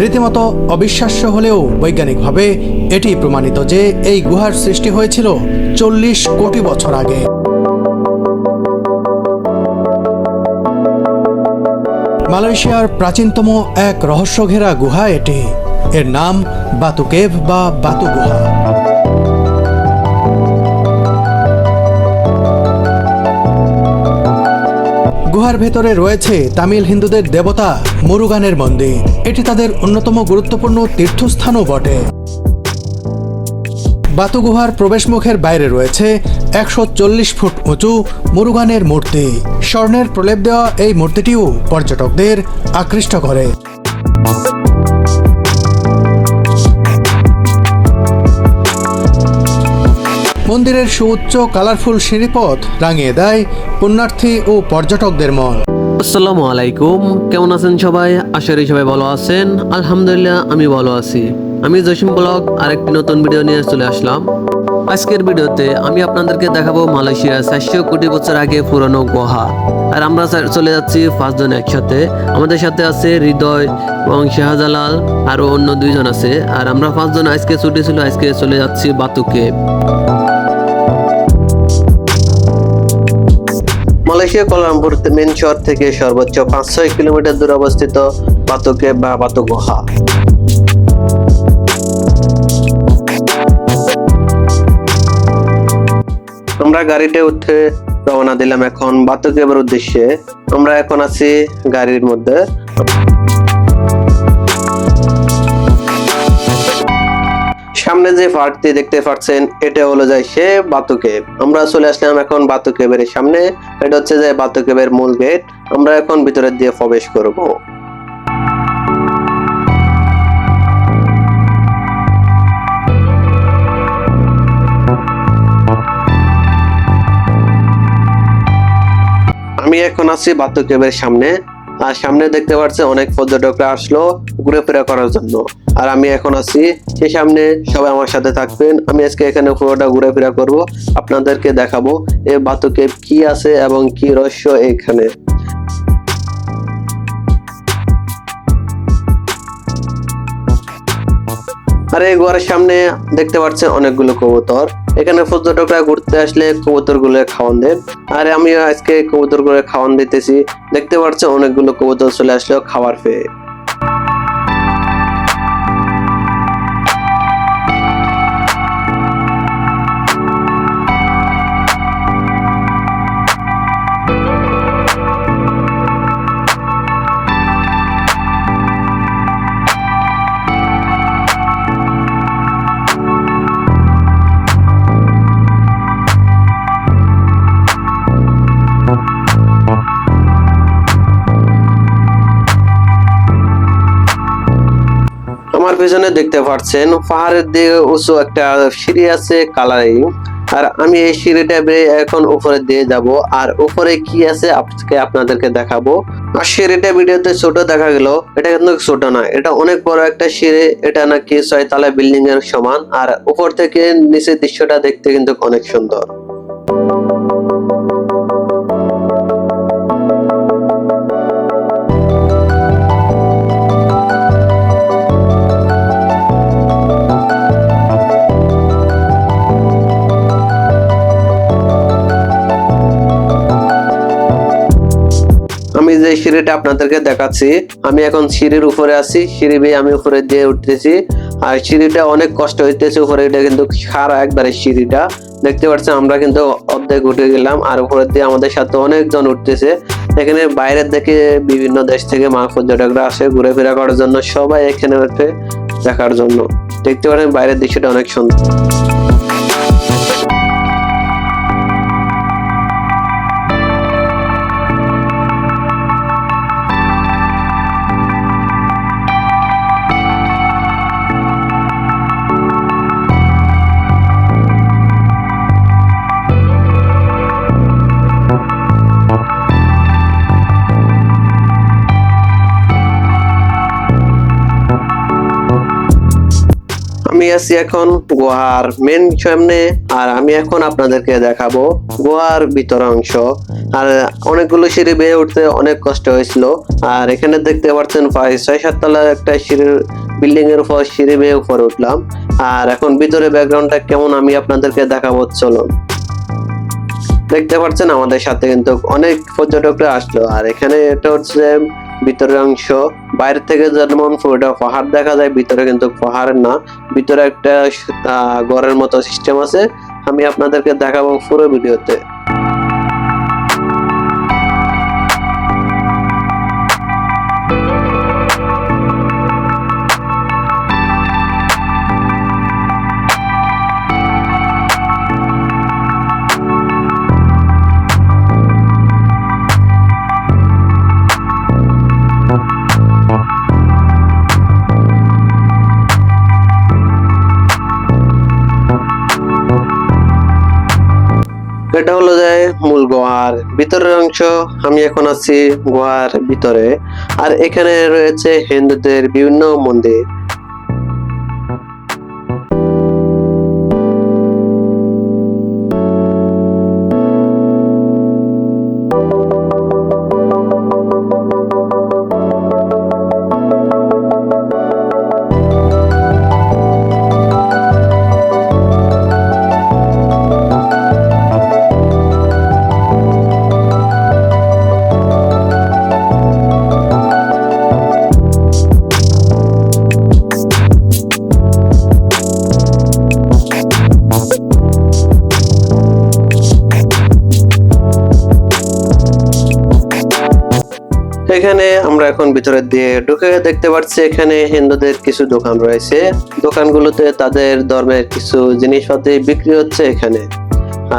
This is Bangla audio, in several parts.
রীতিমতো অবিশ্বাস্য হলেও বৈজ্ঞানিকভাবে এটি প্রমাণিত যে এই গুহার সৃষ্টি হয়েছিল চল্লিশ কোটি বছর আগে। মালয়েশিয়ার প্রাচীনতম এক রহস্যঘেরা গুহা এটি। এর নাম বাতুকেভ বা বাতু গুহা। গুহার ভেতরে রয়েছে তামিল হিন্দুদের দেবতা মুরুগানের মন্দির। এটি তাদের অন্যতম গুরুত্বপূর্ণ তীর্থস্থানও বটে। বাতু গুহার প্রবেশমুখের বাইরে রয়েছে একশো চল্লিশ ফুট উঁচু মুরুগানের মূর্তি। স্বর্ণের প্রলেপ দেওয়া এই মূর্তিটিও পর্যটকদের আকৃষ্ট করে। মন্দিরের সুউচ্চ, কালারফুল সিঁড়িপথ রাঙিয়ে দেয় পুণ্যার্থী ও পর্যটকদের মন। আসসালামু আলাইকুম। কেমন আছেন সবাই? আশা করি সবাই ভালো আছেন। আলহামদুলিল্লাহ, আমি ভালো আছি। আমি জসিম ব্লগ আরেকটি নতুন ভিডিও নিয়ে চলে আসলাম। আজকের ভিডিওতে আমি আপনাদেরকে দেখাবো মালয়েশিয়ার চারশো কোটি বছর আগে পুরনো গুহা। আর আমরা চলে যাচ্ছি পাঁচজন একসাথে। আমাদের সাথে আছে হৃদয় এবং শাহজালাল, আরও অন্য দুইজন আছে। আর আমরা পাঁচজন আজকে ছুটি ছিল, আজকে চলে যাচ্ছি বাতুকে। মালয়েশিয়া কোলালামপুর মেন শহর থেকে সর্বোচ্চ পাঁচ ছয় কিলোমিটার দূরে অবস্থিত পাতকে বা পাতু গুহা। আমরা গাড়িতে উঠে রওনা দিলাম এখন বাতুকেবের উদ্দেশ্যে। আমরা এখন আছি গাড়ির মধ্যে। যে পার্কটি দেখতে পাচ্ছেন এটা হলো যায় সে বাতুকেব আমরা চলে আসলাম এখন বাতুকেবের সামনে। এটা হচ্ছে যে বাতুকেবের মূল গেট। আমরা এখন ভিতরের দিয়ে প্রবেশ করব। আমি এখন আছি বাতুকেবের সামনে। আর সামনে দেখতে পাচ্ছি অনেক পর্যটকরা আসলো ঘুরে ফেরা করার জন্য। আর আমি এখন আছি সে সামনে, সবাই আমার সাথে থাকবেন। আমি আজকে এখানে পুরোটা ঘুরে ফেরা করব, আপনাদেরকে দেখাবো এ বাতুকে কি আছে এবং কি রহস্য এখানে। আর এই ঘরের সামনে দেখতে পাচ্ছেন অনেকগুলো কবুতর। এখানে পর্যটকরা ঘুরতে আসলে কবুতরগুলো খাওয়ান দেন। আর আমি আজকে কবুতরগুলো খাওয়ান দিতেছি। দেখতে পাচ্ছেন অনেকগুলো কবুতর চলে আসলেও খাবার পেয়ে। আমার পেছনে দেখতে পাচ্ছেন পাহাড়ের দিকে উঁচু একটা সিঁড়ি আছে কালারিং আর আমি এই সিঁড়িটা বেয়ে এখন উপরে দিয়ে যাব। আর উপরে কি আছে আজকে আপনাদেরকে দেখাবো। আর সিঁড়িটা ভিডিওতে ছোট দেখা গেল। এটা কিন্তু ছোট না এটা অনেক বড় একটা সিঁড়ি। এটা নাকি ছয়তলা বিল্ডিং এর সমান। আর উপর থেকে নিচের দৃশ্যটা দেখতে কিন্তু অনেক সুন্দর। যে সিঁড়িটা আপনাদেরকে দেখাচ্ছি। আমি এখন সিঁড়ির উপরে আছি, সিঁড়ি বেয়ে আমি উপরে দিয়ে উঠতেছি। আর সিঁড়িটা অনেক কষ্ট হইতেছে উপরে এটা কিন্তু সারা একবারে সিঁড়িটা। দেখতে পাচ্ছেন, আমরা কিন্তু অর্ধেক উঠে গেলাম, আর উপরে দিয়ে আমাদের সাথে অনেকজন উঠতেছে। এখানে বাইরের থেকে বিভিন্ন দেশ থেকে মা পর্যটকরা আসে ঘুরে ফেরা করার জন্য, সবাই এখানে উঠে দেখার জন্য। দেখতে পারেন বাইরের দৃশ্যটা অনেক সুন্দর। আমি আছি এখন গুহার মেন সামনে, আর আমি এখন আপনাদেরকে দেখাবো গুহার ভিতর অংশ। আর অনেকগুলো সিঁড়ি বেয়ে উঠতে অনেক কষ্ট হয়েছিল। আর এখানে দেখতে পাচ্ছেন প্রায় ছয় সাত তলার একটা সিঁড়ির বিল্ডিং এর উপর সিঁড়ি বেয়ে উপরে উঠলাম। আর এখন ভিতরে ব্যাকগ্রাউন্ডটা কেমন আমি আপনাদেরকে দেখাবো, চলুন। দেখতে পাচ্ছেন আমাদের সাথে কিন্তু অনেক পর্যটকরা আসলো। আর এখানে এটা হচ্ছে ভিতরের অংশ, বাইরে থেকে যেমন পুরোটা পাহাড় দেখা যায়, ভিতরে কিন্তু পাহাড় না। ভিতরে একটা ঘরের মতো সিস্টেম আছে। আমি আপনাদেরকে দেখাবো পুরো ভিডিওতে। এটা হলো যে মূল গুহার ভিতরের অংশ। আমি এখন আছি গুহার ভিতরে। আর এখানে রয়েছে হিন্দুদের বিভিন্ন মন্দির। এখানে আমরা এখন ভিতরে দিয়ে ঢুকে দেখতে পাচ্ছি এখানে হিন্দুদের কিছু দোকান রয়েছে। দোকানগুলোতে তাদের ধর্মের কিছু জিনিসপাতি বিক্রি হচ্ছে এখানে।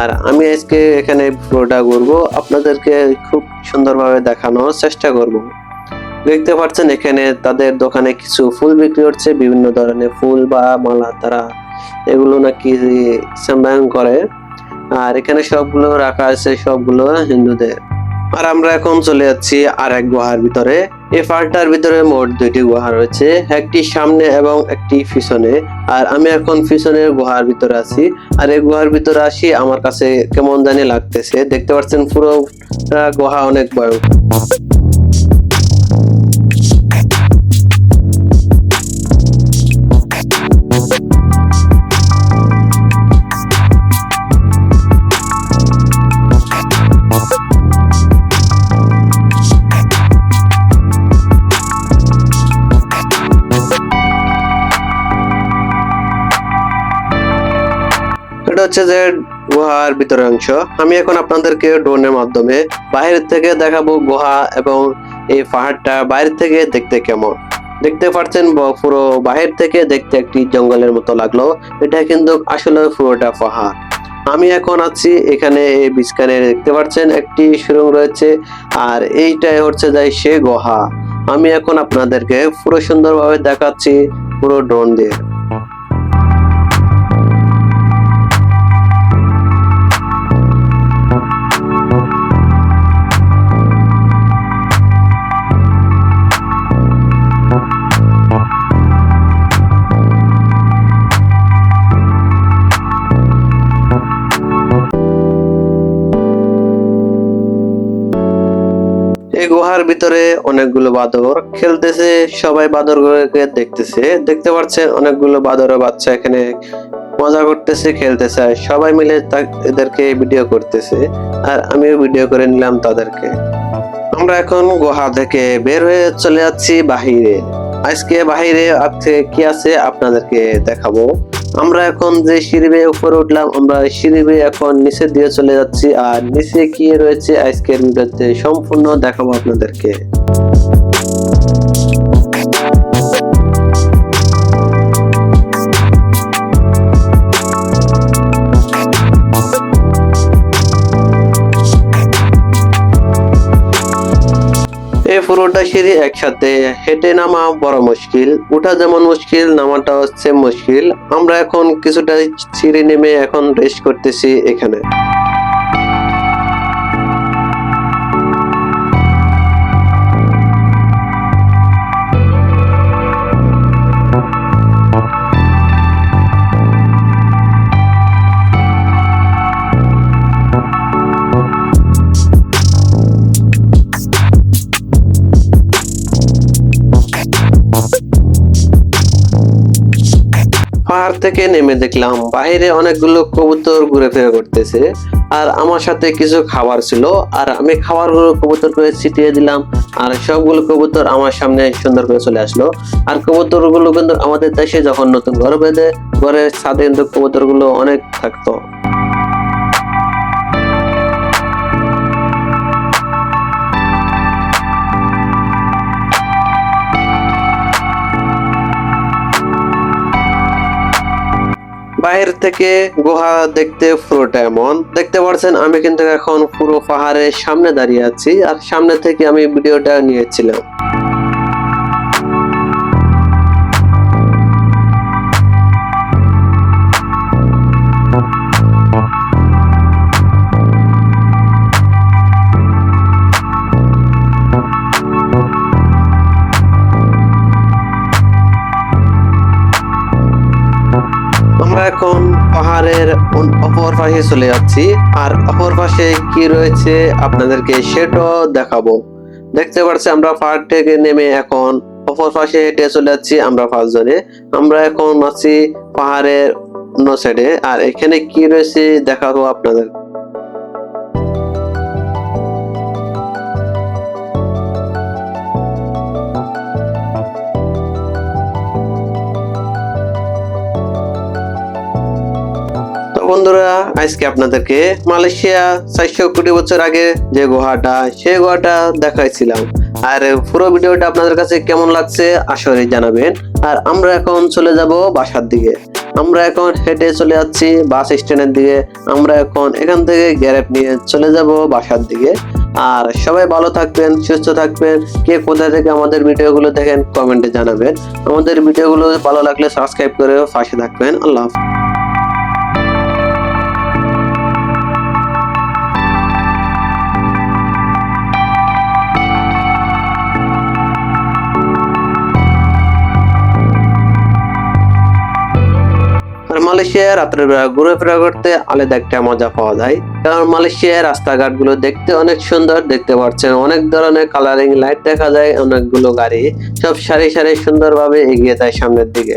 আর আমি আজকে এখানে পুরোটা ঘুরবো, আপনাদেরকে খুব সুন্দরভাবে দেখানোর চেষ্টা করব। দেখতে পাচ্ছেন এখানে তাদের দোকানে কিছু ফুল বিক্রি হচ্ছে, বিভিন্ন ধরনের ফুল বা মালা তারা এগুলো নাকি সম্মান করে। আর এখানে সবগুলো রাখা আছে, সবগুলো হিন্দুদের। আর আমরা এখন চলে যাচ্ছি আর এক গুহার ভিতরে। এই পার্কটার ভিতরে মোট দুইটি গুহা রয়েছে, একটি সামনে এবং একটি পিছনে। আর আমি এখন পিছনের গুহার ভিতরে আছি। আর এই গুহার ভিতরে আসি, আমার কাছে কেমন জানি লাগতেছে। দেখতে পাচ্ছেন পুরো গুহা অনেক ভয়ঙ্কর। হচ্ছে যে গুহার ভিতরের অংশ। আমি এখন আপনাদেরকে ড্রোনের মাধ্যমে বাইরে থেকে দেখাবো গুহা এবং এই পাহাড়টা বাইরে থেকে দেখতে কেমন। দেখতে পাচ্ছেন পুরো বাহির থেকে দেখতে একটি জঙ্গলের মতো লাগল। এটা কিন্তু আসলে পুরোটা পাহাড়। আমি এখন আছি এখানে এই বিস্কানে দেখতে পাচ্ছেন একটি সুরঙ্গ রয়েছে আর এইটাই হচ্ছে যাই সে গুহা। আমি এখন আপনাদেরকে পুরো সুন্দরভাবে দেখাচ্ছি পুরো ড্রোন দিয়ে। এই গুহার ভিতরে অনেকগুলো বাদর খেলতেছে, সবাই বাদরগুলোকে দেখতেছে। দেখতে পাচ্ছেন অনেকগুলো বাদরের বাচ্চা এখানে মজা করতেছে, খেলতেছে, আর সবাই মিলে এদেরকে ভিডিও করতেছে। আর আমিও ভিডিও করে নিলাম তাদেরকে। আমরা এখন গুহা থেকে বের হয়ে চলে যাচ্ছি বাহিরে। আজকে বাহিরে আজকে কি আছে আপনাদেরকে দেখাবো। আমরা এখন যে সিঁড়ি বেয়ে উপরে উঠলাম, আমরা সিঁড়ি বেয়ে এখন নিচের দিয়ে চলে যাচ্ছি। আর নিচে কি রয়েছে? ভিডিওতে সম্পূর্ণ দেখাবো আপনাদেরকে। পুরোটা সিঁড়ি একসাথে হেঁটে নামা বড় মুশকিল। ওঠা যেমন মুশকিল, নামাটা হচ্ছে মুশকিল। আমরা এখন কিছুটা সিঁড়ি নেমে এখন রেস্ট করতেছি এখানে। পাহাড় থেকে নেমে দেখলাম বাইরে অনেকগুলো কবুতর ঘুরে ফিরে করতেছে। আর আমার সাথে কিছু খাবার ছিল, আর আমি খাবারগুলো কবুতর করে ছিটিয়ে দিলাম, আর সবগুলো কবুতর আমার সামনে সুন্দর করে চলে আসলো। আর কবুতরগুলো কিন্তু আমাদের দেশে যখন নতুন ঘর বেঁধে, ঘরের ছাদে কিন্তু কবুতরগুলো অনেক থাকতো। থেকে গুহা দেখতে পুরোটা এমন। দেখতে পাচ্ছেন আমি কিন্তু এখন পুরো পাহাড়ের সামনে দাঁড়িয়ে আছি, আর সামনে থেকে আমি ভিডিওটা নিয়েছিলাম। অপর পাশে চলে যাচ্ছি। আর অপর পাশে কি রয়েছে আপনাদেরকে সেটাও দেখাবো। দেখতে পাচ্ছি আমরা পার্ক থেকে নেমে এখন অপর পাশে হেঁটে চলে যাচ্ছি আমরা পাঁচজনে। আমরা এখন আছি পাহাড়ের অন্য সাইডে আর এখানে কি রয়েছে দেখাবো আপনাদের। বন্ধুরা, আজকে আপনাদেরকে মালয়েশিয়া চারশো কোটি বছর আগে যে গুহাটা, সেই গুহাটা দেখাইছিলাম। আর পুরো ভিডিওটা আপনাদের কাছে কেমন লাগছে আসলে জানাবেন। আর আমরা এখন চলে যাব বাসার দিকে। আমরা এখন হেঁটে চলে যাচ্ছি বাস স্ট্যান্ডের দিকে। আমরা এখন এখান থেকে গ্যারেপ নিয়ে চলে যাব বাসার দিকে। আর সবাই ভালো থাকবেন, সুস্থ থাকবেন। কে কোথা থেকে আমাদের ভিডিওগুলো দেখেন, কমেন্টে জানাবেন। আমাদের ভিডিওগুলো ভালো লাগলে সাবস্ক্রাইব করে পাশে থাকবেন। আল্লাহ হাফেজ। রাত্রের বেলা ঘুরেফেরা করতে আলাদা একটা মজা পাওয়া যায়। কারণ মালয়েশিয়ার রাস্তাঘাটগুলো দেখতে অনেক সুন্দর, দেখতে পাচ্ছেন অনেক ধরনের কালারিং লাইট দেখা যায়, অনেকগুলো গাড়ি সব সারি সারি সুন্দরভাবে এগিয়ে যায় সামনের দিকে।